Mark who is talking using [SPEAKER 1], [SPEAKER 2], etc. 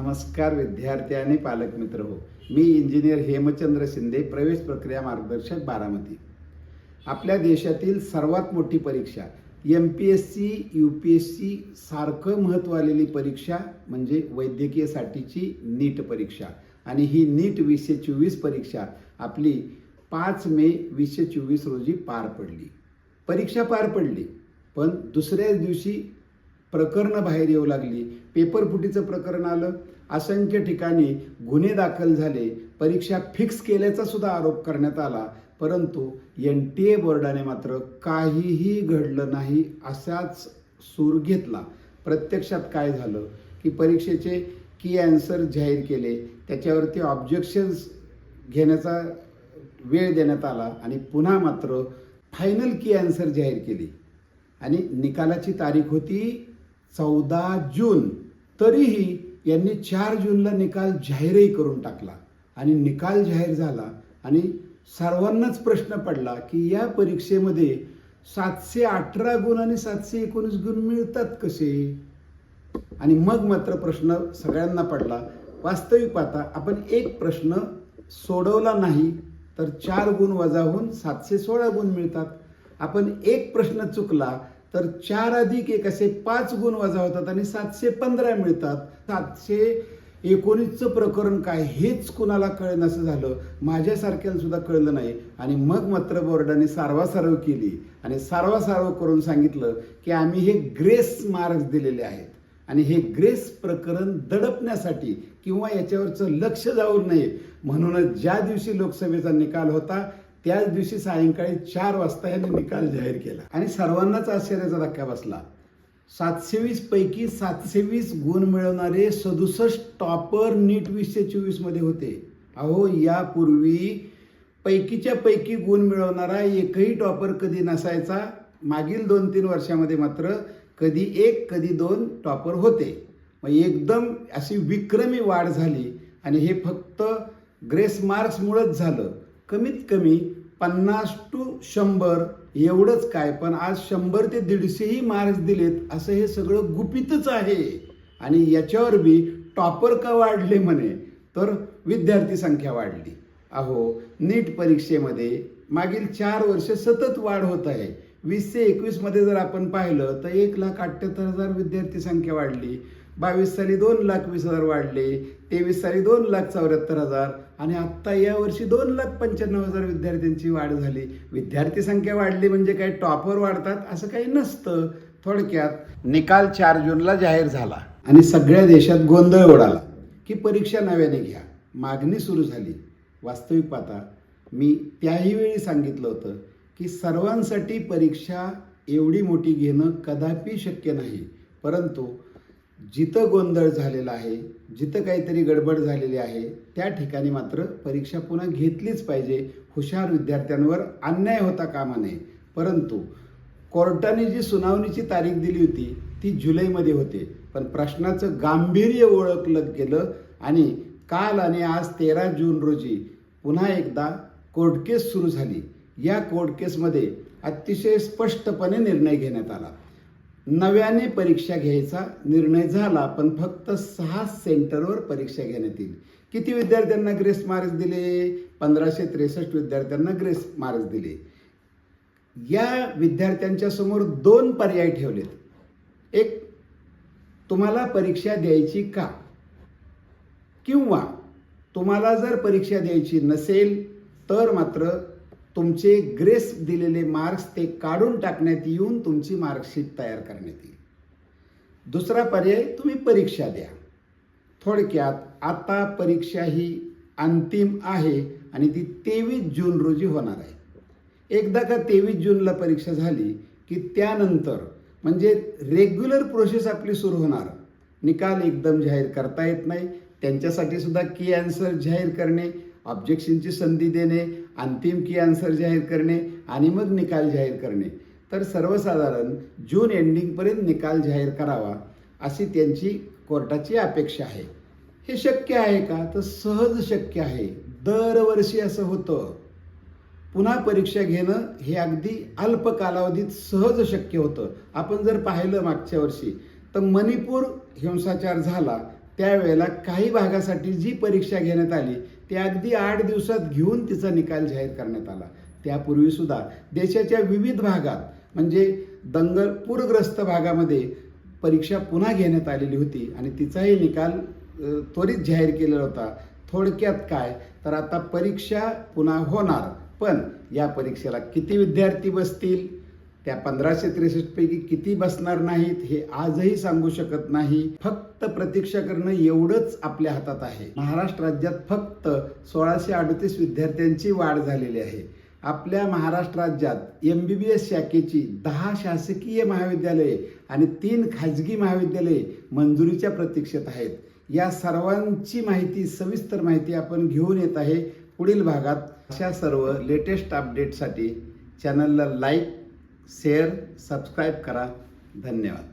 [SPEAKER 1] नमस्कार विद्यार्थी आणि पालक मित्र हो. मी इंजिनियर हेमचंद्र शिंदे प्रवेश प्रक्रिया मार्गदर्शक बारामती. आपल्या देशातील सर्वात मोठी परीक्षा M P S C U P S C सारखं महत्त्व आलेली परीक्षा म्हणजे वैद्यकीयसाठीची नीट परीक्षा. आणि ही नीट वीसशे चोवीस परीक्षा आपली पाच मे वीसशे चोवीस रोजी पार पडली. परीक्षा पार पडली पण दुसऱ्याच दिवशी प्रकरणं बाहेर येऊ लागली. पेपर फुटीचं प्रकरण आलं. असंख्य ठिकाणी गुन्हे दाखल झाले. परीक्षा फिक्स केल्याचा सुद्धा आरोप करण्यात आला. परंतु एन टी ए बोर्डाने मात्र काहीही घडलं नाही असाच सूर घेतला. प्रत्यक्षात काय झालं? की परीक्षेचे की ॲन्सर जाहीर केले. त्याच्यावरती ऑब्जेक्शन्स घेण्याचा वेळ देण्यात आला आणि पुन्हा मात्र फायनल की ॲन्सर जाहीर केली. आणि निकालाची तारीख होती चौदा जून तरीही यांनी चार जूनला निकाल जाहीरही करून टाकला. आणि निकाल जाहीर झाला आणि सर्वांनाच प्रश्न पडला की या परीक्षेमध्ये सातशे अठरा गुण आणि सातशे एकोणीस गुण मिळतात कसे? आणि मग मात्र प्रश्न सगळ्यांना पडला. वास्तविक पाहता आपण एक प्रश्न सोडवला नाही तर चार गुण वजा होऊन सातशे सोळा गुण मिळतात. आपण एक प्रश्न चुकला तर चार अधिक एक असे पाच गुण वजा होतात आणि सातशे पंधरा मिळतात. सातशे एकोणीसचं प्रकरण काय हेच कुणाला कळेनसं झालं? माझ्यासारख्याला सुद्धा कळलं नाही. आणि मग मात्र बोर्डाने सारवासारव केली. आणि सारवासारव करून सांगितलं की आम्ही हे ग्रेस मार्क्स दिलेले आहेत. आणि हे ग्रेस प्रकरण दडपण्यासाठी किंवा याच्यावरचं लक्ष जाऊ नये. म्हणूनच ज्या दिवशी लोकसभेचा निकाल होता त्याच दिवशी सायंकाळी चार वाजता यांनी निकाल जाहीर केला. आणि सर्वांनाच आश्चर्याचा धक्का बसला. सातशे वीस पैकी सातशे वीस गुण मिळवणारे सदुसष्ट टॉपर नीट वीसशे चोवीसमध्ये होते. अहो यापूर्वी पैकीच्या पैकी गुण मिळवणारा एकही टॉपर कधी नसायचा? मागील दोन तीन वर्षामध्ये मात्र कधी एक कधी दोन टॉपर होते. मग एकदम अशी विक्रमी वाढ झाली आणि हे फक्त ग्रेस मार्क्समुळंच झालं. कमीत कमी पन्नास टू शंभर एवढंच काय पण आज शंभर ते दीडशेही मार्क्स दिलेत असं हे सगळं गुपितच आहे. आणि याच्यावर बी टॉपर का वाढले म्हणे? तर विद्यार्थी संख्या वाढली. अहो नीट परीक्षेमध्ये मागील चार वर्ष सतत वाढ होत आहे. वीस ते एकवीसमध्ये जर आपण पाहिलं तर एक लाख अठ्ठ्याहत्तर हजार विद्यार्थी संख्या वाढली. बावीस साली दोन लाख वीस हजार वाढले तेवीस साली दोन लाख चौऱ्याहत्तर हजार आणि आत्ता या वर्षी दोन लाख पंच्याण्णव हजार विद्यार्थ्यांची वाढ झाली. विद्यार्थी संख्या वाढली म्हणजे काय? टॉपर वाढतात असं काही नसतं. थोडक्यात निकाल चार जूनला जाहीर झाला आणि सगळ्या देशात गोंधळ उडाला की परीक्षा नव्याने घ्या. मागणी सुरू झाली. वास्तविक पाहता मी त्याही वेळी सांगितलं होतं की सर्वांसाठी परीक्षा एवढी मोठी घेणं कदापि शक्य नाही. परंतु जिथं गोंधळ झालेला आहे जिथं काहीतरी गडबड झालेली आहे त्या ठिकाणी मात्र परीक्षा पुन्हा घेतलीच पाहिजे. हुशार विद्यार्थ्यांवर अन्याय होता कामा नये. परंतु कोर्टाने जी सुनावणीची तारीख दिली होती ती जुलैमध्ये होते. पण प्रश्नाचं गांभीर्य ओळखलं गेलं आणि काल आणि आज तेरा जून रोजी पुन्हा एकदा कोर्ट केस सुरू झाली. या कोर्ट केसमध्ये अतिशय स्पष्टपणे निर्णय घेण्यात आला. नव्याने परीक्षा घ्यायचा निर्णय झाला पण फक्त सहा सेंटरवर परीक्षा घेण्यात येईल. किती विद्यार्थ्यांना ग्रेस मार्क्स दिले? पंधराशे त्रेसष्ट विद्यार्थ्यांना ग्रेस मार्क्स दिले. या विद्यार्थ्यांच्या समोर दोन पर्याय ठेवलेत. एक तुम्हाला परीक्षा द्यायची का? किंवा तुम्हाला जर परीक्षा द्यायची नसेल तर मात्र तुमचे ग्रेस दिलेले मार्क्स ते काढून टाकण्यात येऊन तुमची मार्कशीट तयार करण्यात येईल. दुसरा पर्याय तुम्ही परीक्षा द्या. थोडक्यात आता परीक्षा ही अंतिम आहे आणि ती तेवीस जून रोजी होणार आहे. एकदा का तेवीस जूनला परीक्षा झाली की त्यानंतर म्हणजे रेग्युलर प्रोसेस आपली सुरू होणार. निकाल एकदम जाहीर करता येत नाही. त्यांच्यासाठी सुद्धा की आन्सर जाहीर करणे ऑब्जेक्शनची संधी देणे अंतिम की आन्सर जाहीर करणे आणि मग निकाल जाहीर करणे. तर सर्वसाधारण जून एंडिंगपर्यंत निकाल जाहीर करावा अशी त्यांची कोर्टाची अपेक्षा आहे. हे शक्य आहे का? तर सहज शक्य आहे. दरवर्षी असं होतं. पुन्हा परीक्षा घेणं हे अगदी अल्प कालावधीत सहज शक्य होतं. आपण जर पाहिलं मागच्या वर्षी तर मणिपूर हिंसाचार झाला त्यावेळेला काही भागासाठी जी परीक्षा घेण्यात आली ती अगदी आठ दिवसात घेऊन तिचा निकाल जाहीर करण्यात आला. त्यापूर्वी सुद्धा देशाच्या विविध भागात म्हणजे दंगल पूरग्रस्त भागामध्ये परीक्षा पुन्हा घेण्यात आलेली होती आणि तिचाही निकाल त्वरित जाहीर केलेला होता. थोडक्यात काय? तर आता परीक्षा पुन्हा होणार पण या परीक्षेला किती विद्यार्थी बसतील? त्या पंधराशे त्रेसष्ट पैकी किती बसणार नाहीत हे आजही सांगू शकत नाही. फक्त प्रतीक्षा करणं एवढंच आपल्या हातात आहे. महाराष्ट्र राज्यात फक्त सोळाशे अडतीस विद्यार्थ्यांची वाढ झालेली आहे. आपल्या महाराष्ट्र राज्यात एम बी बी एस शाखेची दहा शासकीय महाविद्यालये आणि तीन खाजगी महाविद्यालये मंजुरीच्या प्रतीक्षेत आहेत. या सर्वांची माहिती सविस्तर माहिती आपण घेऊन येत आहे पुढील भागात. अशा सर्व लेटेस्ट अपडेटसाठी चॅनलला लाईक शेअर सबस्क्राईब करा. धन्यवाद.